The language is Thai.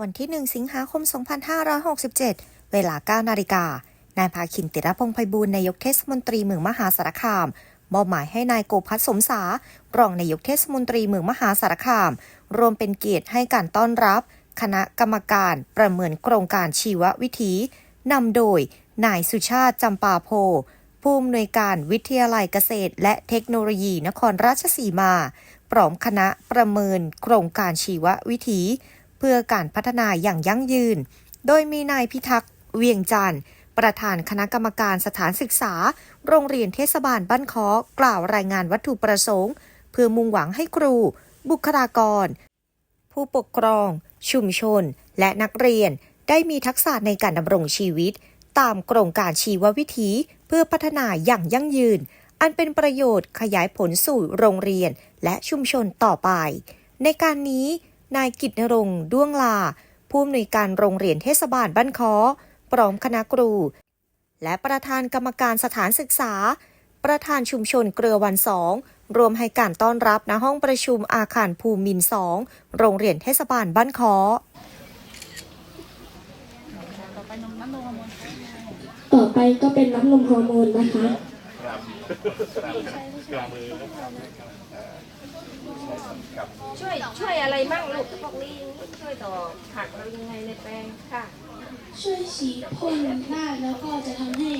วันที่ 1 สิงหาคม 2567 เวลา 9 นาฬิกา นายภาคินติรพงษ์ไพบูลนายกเทศมนตรีเมืองมหาสารคาม มอบหมายให้นายโกพัฒสมสารองนายกเทศมนตรีเมืองมหาสารคาม รวมเป็นเกียรติให้การต้อนรับ คณะกรรมการประเมินโครงการชีววิถีนำโดย นายสุชาติจำปาโพ ผู้อำนวยการวิทยาลัยเกษตร และเทคโนโลยีนครราชสีมา พร้อมคณะประเมินโครงการชีววิถี เพื่อการพัฒนาอย่างยั่งยืน โดยมีนายพิทักษ์เวียงจันทร์ประธานคณะกรรมการสถานศึกษา โรงเรียนเทศบาลบ้านคอกล่าวรายงานวัตถุประสงค์ เพื่อมุ่งหวังให้ครู บุคลากร ผู้ปกครอง ชุมชน และนักเรียนได้มีทักษะในการดำรงชีวิต ตามโครงการชีววิถีเพื่อพัฒนาอย่างยั่งยืน อันเป็นประโยชน์ขยายผลสู่โรงเรียนและชุมชนต่อไป ในการนี้ นายกิตนรงด้วงลา ผู้อำนวยการโรงเรียนเทศบาลบ้านค้อพร้อมคณะครู และประธานกรรมการสถานศึกษา ประธานชุมชนเกลือวันสองรวมให้การต้อนรับณห้องประชุมอาคารภูมินสองโรงเรียนเทศบาลบ้านคอต่อไปก็เป็นน้ำนมฮอร์โมนนะคะ ช่วยช่วยอะไรบ้างลูกพวกนี้ช่วยต่อผักเรายังไงในแปลงค่ะ ช่วยฉีดพ่นหน้าแล้วก็จะทำให้